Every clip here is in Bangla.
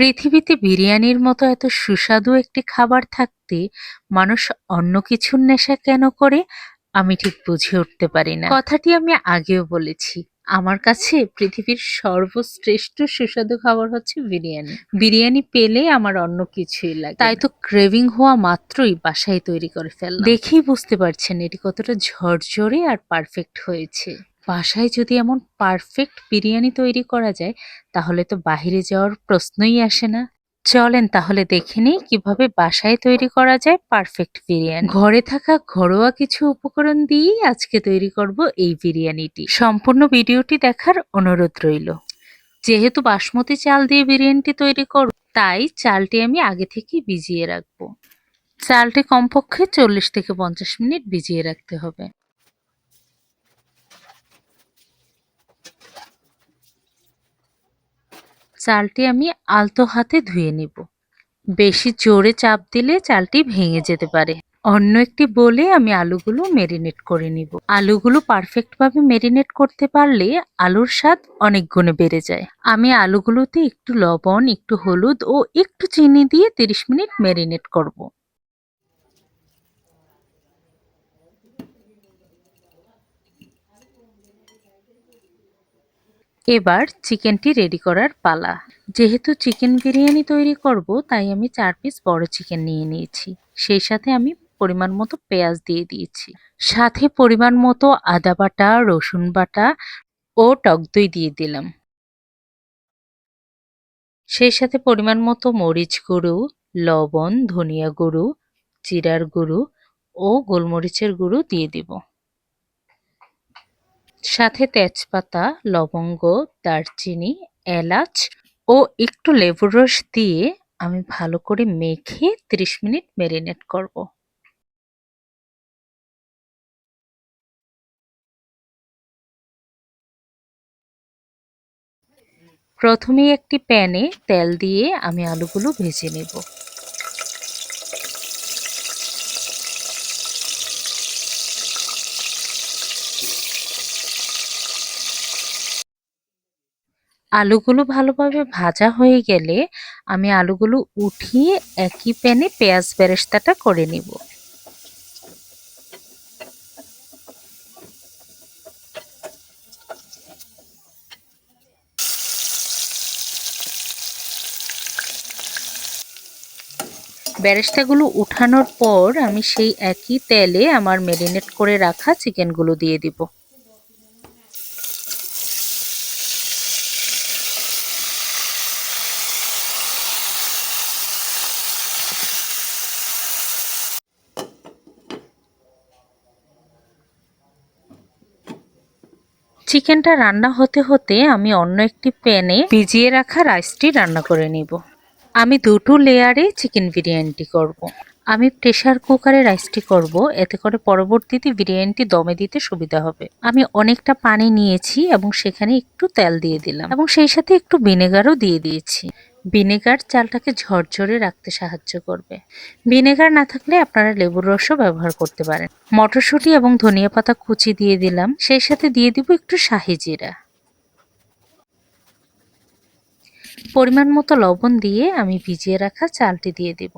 পৃথিবীতে বিরিয়ানির মতো এত সুস্বাদু একটি খাবার থাকতে মানুষ অন্য কিছুর নেশা কেন করে? আমি ঠিক বুঝে উঠতে পারি না। কথাটি আমি আগেও বলেছি। আমার কাছে পৃথিবীর সর্বশ্রেষ্ঠ সুস্বাদু খাবার হচ্ছে বিরিয়ানি। বিরিয়ানি পেলে আমার অন্য কিছুই লাগে তাই তো ক্রেভিং হওয়া মাত্রই বাসায় তৈরি করে ফেললাম। দেখেই বুঝতে পারছেন এটি কতটা ঝরঝরে আর পারফেক্ট হয়েছে। বাসায় যদি এমন পারফেক্ট বিরিয়ানি তৈরি করা যায়, তাহলে তো বাইরে যাওয়ার প্রশ্নই আসে না। চলেন তাহলে দেখে নিই কীভাবে বাসায় তৈরি করা যায় পারফেক্ট বিরিয়ানি। ঘরে থাকা ঘরোয়া কিছু উপকরণ দিয়েই আজকে তৈরি করব এই বিরিয়ানিটি। সম্পূর্ণ ভিডিওটি দেখার অনুরোধ রইল। যেহেতু বাসমতি চাল দিয়ে বিরিয়ানিটি তৈরি করব তাই চালটি আমি আগে থেকে ভিজিয়ে রাখব। চালটি কমপক্ষে চল্লিশ থেকে পঞ্চাশ মিনিট ভিজিয়ে রাখতে হবে। চালটি আমি আলতো হাতে ধুয়ে নিব। বেশি জোরে চাপ দিলে চালটি ভেঙে যেতে পারে। অন্য একটি বলে আমি আলুগুলো মেরিনেট করে নিব। আলুগুলো পারফেক্ট ভাবে মেরিনেট করতে পারলে আলুর স্বাদ অনেক গুণে বেড়ে যায়। আমি আলুগুলোতে একটু লবণ, একটু হলুদ ও একটু চিনি দিয়ে 30 মিনিট মেরিনেট করব। এবার চিকেনটি রেডি করার পালা। যেহেতু চিকেন বিরিয়ানি তৈরি করব, তাই আমি চার পিস বড় চিকেন নিয়ে নিয়েছি। সেই সাথে আমি পরিমাণ মতো পেঁয়াজ দিয়ে দিয়েছি। সাথে পরিমাণ মতো আদা বাটা, রসুন বাটা ও টক দই দিয়ে দিলাম। সেই সাথে পরিমাণ মতো মরিচ গুঁড়ো, লবণ, ধনিয়া গুঁড়ো, জিরার গুঁড়ো ও গোলমরিচের গুঁড়ো দিয়ে দিব। সাথে তেজপাতা, লবঙ্গ, দারচিনি, এলাচ ও একটু লেবুর রস দিয়ে আমি ভালো করে মেখে 30 মিনিট ম্যারিনেট করব। প্রথমে একটি প্যানে তেল দিয়ে আমি আলুগুলো ভেজে নেব আলুগুলো ভালোভাবে ভাজা হয়ে গেলে আমি আলুগুলো উঠিয়ে একই প্যানে পেঁয়াজ বেরেস্তাটা করে নিব। বেরেস্তাগুলো উঠানোর পর আমি সেই একই তেলে আমার মেরিনেট করে রাখা চিকেনগুলো দিয়ে দিব। চিকেনটা রান্না হতে হতে আমি অন্য একটি প্যানে ভিজিয়ে রাখা রাইসটি রান্না করে নিব। আমি দুটো লেয়ারে চিকেন বিরিয়ানিটি করব। আমি প্রেশার কুকারে রাইসটি করব। এতে করে পরবর্তীতে বিরিয়ানিটি দমে দিতে সুবিধা হবে। আমি অনেকটা পানি নিয়েছি এবং সেখানে একটু তেল দিয়ে দিলাম এবং সেই সাথে একটু ভিনেগারও দিয়ে দিয়েছি। ভিনেগার চালটাকে ঝরঝরে রাখতে সাহায্য করবে। ভিনেগার না থাকলে আপনারা লেবুর রসও ব্যবহার করতে পারেন। মটরশুঁটি এবং ধনিয়া পাতা কুচি দিয়ে দিলাম। সেই সাথে দিয়ে দিব একটু শাহি জিরা। পরিমাণ মতো লবণ দিয়ে আমি ভিজিয়ে রাখা চালটি দিয়ে দিব।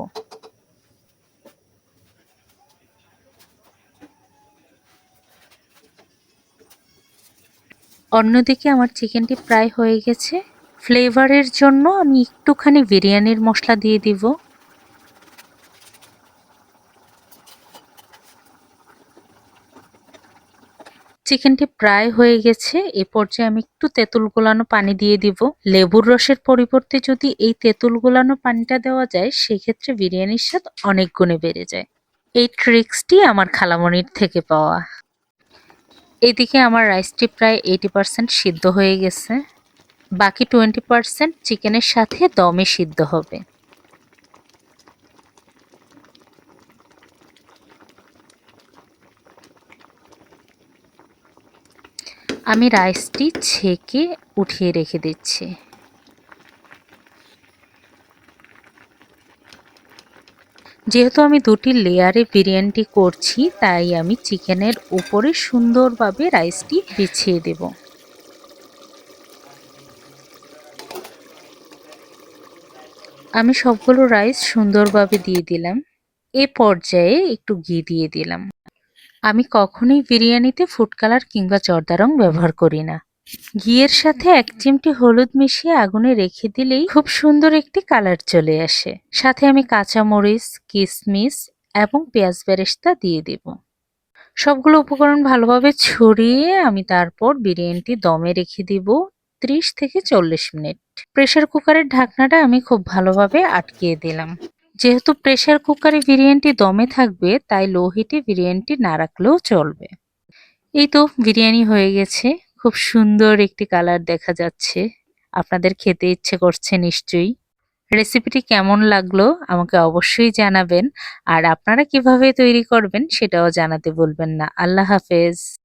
অন্যদিকে আমার চিকেনটি প্রায় হয়ে গেছে। ফ্লেভারের জন্য আমি একটুখানি বিরিয়ানির মশলা দিয়ে দিব। চিকেনটি প্রায় হয়ে গেছে, এ পর্যায়ে আমি একটু তেঁতুল গোলানো পানি দিয়ে দিব। লেবুর রসের পরিবর্তে যদি এই তেঁতুল গোলানো পানিটা দেওয়া যায়, সেক্ষেত্রে বিরিয়ানির স্বাদ অনেক গুণে বেড়ে যায়। এই ট্রিক্সটি আমার খালামনির থেকে পাওয়া। এদিকে আমার রাইসটি প্রায় এইটি পারসেন্ট সিদ্ধ হয়ে গেছে। বাকি টোয়েন্টি পারসেন্ট চিকেনের সাথে দমে সিদ্ধ হবে। আমি রাইসটি ছেঁকে উঠিয়ে রেখে দিচ্ছি। যেহেতু আমি দুটি লেয়ারে বিরিয়ানিটি করছি, তাই আমি চিকেনের উপরে সুন্দরভাবে রাইসটি বিছিয়ে দেবো। আমি সবগুলো রাইস সুন্দরভাবে দিয়ে দিলাম। এ পর্যায়ে একটু ঘি দিয়ে দিলাম। আমি কখনোই বিরিয়ানিতে ফুড কালার কিংবা জর্দা রং ব্যবহার করি না। ঘিয়ের সাথে এক চিমটি হলুদ মিশিয়ে আগুনে রেখে দিলেই খুব সুন্দর একটি কালার চলে আসে। সাথে আমি কাঁচামরিচ কিশমিশ এবং পেঁয়াজ বেরেস্তা দিয়ে দেব। সবগুলো উপকরণ ভালোভাবে ছড়িয়ে আমি তারপর বিরিয়ানিটি দমে রেখে দিব। ত্রিশ থেকে চল্লিশ মিনিট। প্রেশার কুকারের ঢাকনাটা আমি খুব ভালোভাবে আটকিয়ে দিলাম। যেহেতু প্রেশার কুকারে বিরিয়ানিটি দমে থাকবে, তাই লো হিটে বিরিয়ানিটি না রাখলেও চলবে। এই তো বিরিয়ানি হয়ে গেছে। খুব সুন্দর একটি কালার দেখা যাচ্ছে। আপনাদের খেতে ইচ্ছে করছে নিশ্চয়ই। রেসিপিটি কেমন লাগল আমাকে অবশ্যই জানাবেন। আর আপনারা কীভাবে তৈরি করবেন সেটাও জানাতে বলবেন না। আল্লাহ হাফেজ।